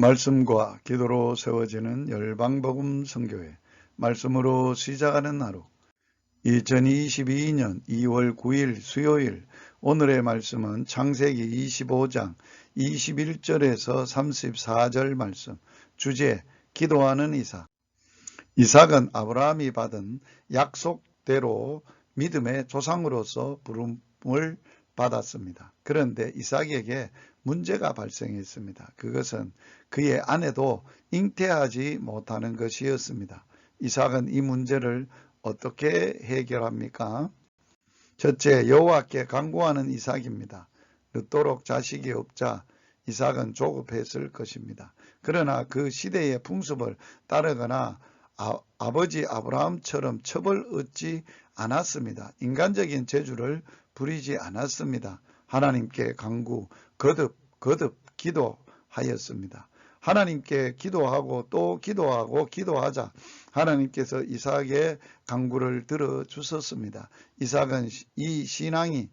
말씀과 기도로 세워지는 열방복음 선교회 말씀으로 시작하는 하루 2022년 2월 9일 수요일 오늘의 말씀은 창세기 25장 21절에서 34절 말씀 주제 기도하는 이삭 이삭은 아브라함이 받은 약속대로 믿음의 조상으로서 부름을 받았습니다. 그런데 이삭에게 문제가 발생했습니다. 그것은 그의 아내도 잉태하지 못하는 것이었습니다. 이삭은 이 문제를 어떻게 해결합니까? 첫째, 여호와께 간구하는 이삭입니다. 늦도록 자식이 없자 이삭은 조급했을 것입니다. 그러나 그 시대의 풍습을 따르거나 아, 버지 아브라함처럼 처벌 얻지 않았습니다. 인간적인 재주를 부리지 않았습니다. 하나님께 강구, 거듭, 거듭 기도하였습니다. 하나님께 기도하고 또 기도하고 기도하자 하나님께서 이삭의 강구를 들어 주셨습니다. 이삭은 이 신앙이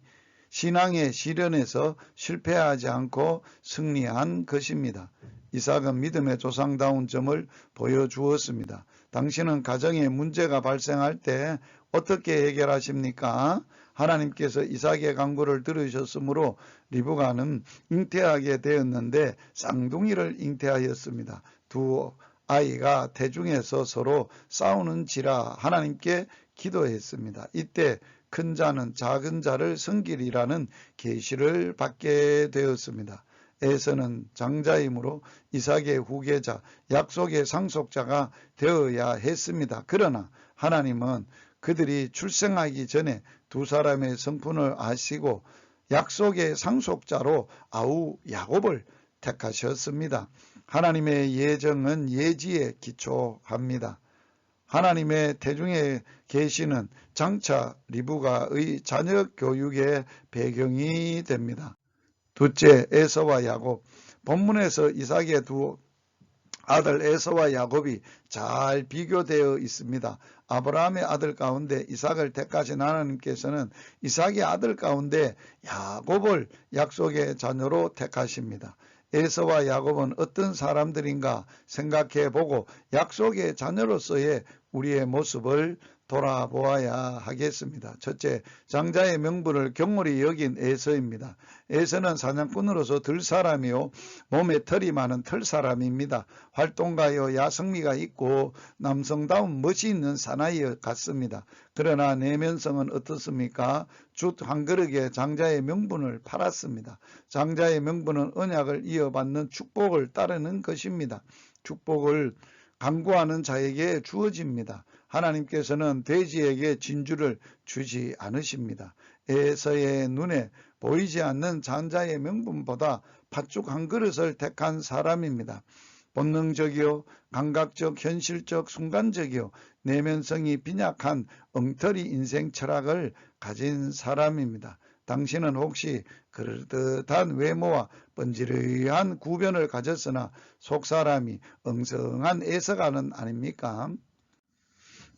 신앙의 시련에서 실패하지 않고 승리한 것입니다. 이삭은 믿음의 조상다운 점을 보여주었습니다. 당신은 가정에 문제가 발생할 때 어떻게 해결하십니까? 하나님께서 이삭의 강구를 들으셨으므로 리브가는 잉태하게 되었는데 쌍둥이를 잉태하였습니다. 두 아이가 대중에서 서로 싸우는지라 하나님께 기도했습니다. 이때 큰 자는 작은 자를 섬기리라는 계시를 받게 되었습니다. 에서는 장자이므로 이삭의 후계자, 약속의 상속자가 되어야 했습니다. 그러나 하나님은 그들이 출생하기 전에 두 사람의 성분을 아시고 약속의 상속자로 아우 야곱을 택하셨습니다. 하나님의 예정은 예지에 기초합니다. 하나님의 태중에 계시는 장차 리브가의 자녀 교육의 배경이 됩니다. 둘째 에서와 야곱 본문에서 이삭의 두 아들 에서와 야곱이 잘 비교되어 있습니다. 아브라함의 아들 가운데 이삭을 택하신 하나님께서는 이삭의 아들 가운데 야곱을 약속의 자녀로 택하십니다. 에서와 야곱은 어떤 사람들인가 생각해 보고 약속의 자녀로서의 우리의 모습을 돌아보아야 하겠습니다. 첫째, 장자의 명분을 경홀히 여긴 에서입니다. 에서는 사냥꾼으로서 들사람이요 몸에 털이 많은 털사람입니다. 활동가요 야성미가 있고 남성다운 멋이 있는 사나이 같습니다. 그러나 내면성은 어떻습니까? 주한 그릇에 장자의 명분을 팔았습니다. 장자의 명분은 언약을 이어받는 축복을 따르는 것입니다. 축복을 강구하는 자에게 주어집니다. 하나님께서는 돼지에게 진주를 주지 않으십니다. 에서의 눈에 보이지 않는 장자의 명분보다 팥죽 한 그릇을 택한 사람입니다. 본능적이요, 감각적, 현실적, 순간적이요, 내면성이 빈약한 엉터리 인생 철학을 가진 사람입니다. 당신은 혹시 그럴듯한 외모와 번지르한 구변을 가졌으나 속사람이 엉성한 애서가는 아닙니까?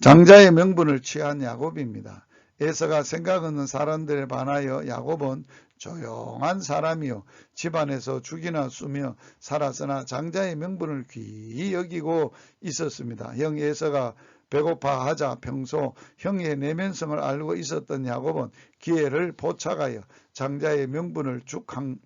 장자의 명분을 취한 야곱입니다. 에서가 생각 없는 사람들에 반하여 야곱은 조용한 사람이요 집안에서 죽이나 쓰며 살았으나 장자의 명분을 귀히 여기고 있었습니다. 형 에서가 배고파하자 평소 형의 내면성을 알고 있었던 야곱은 기회를 포착하여 장자의 명분을 쭉한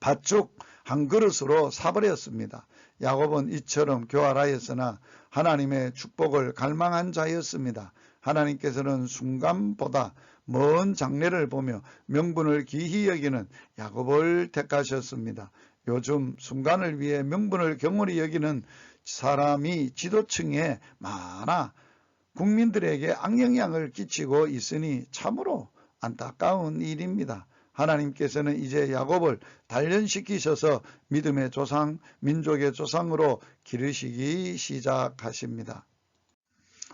밭죽 한 그릇으로 사버렸습니다. 야곱은 이처럼 교활하였으나 하나님의 축복을 갈망한 자였습니다. 하나님께서는 순간보다 먼 장래를 보며 명분을 기히 여기는 야곱을 택하셨습니다. 요즘 순간을 위해 명분을 경홀히 여기는 사람이 지도층에 많아 국민들에게 악영향을 끼치고 있으니 참으로 안타까운 일입니다. 하나님께서는 이제 야곱을 단련시키셔서 믿음의 조상, 민족의 조상으로 기르시기 시작하십니다.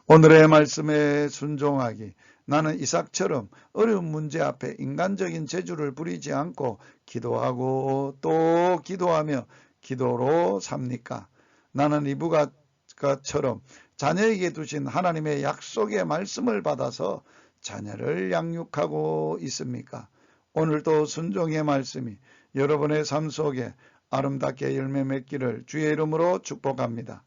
오늘의 말씀에 순종하기 나는 이삭처럼 어려운 문제 앞에 인간적인 재주를 부리지 않고 기도하고 또 기도하며 기도로 삽니까? 나는 이브가처럼 자녀에게 두신 하나님의 약속의 말씀을 받아서 자녀를 양육하고 있습니까? 오늘도 순종의 말씀이 여러분의 삶 속에 아름답게 열매 맺기를 주의 이름으로 축복합니다.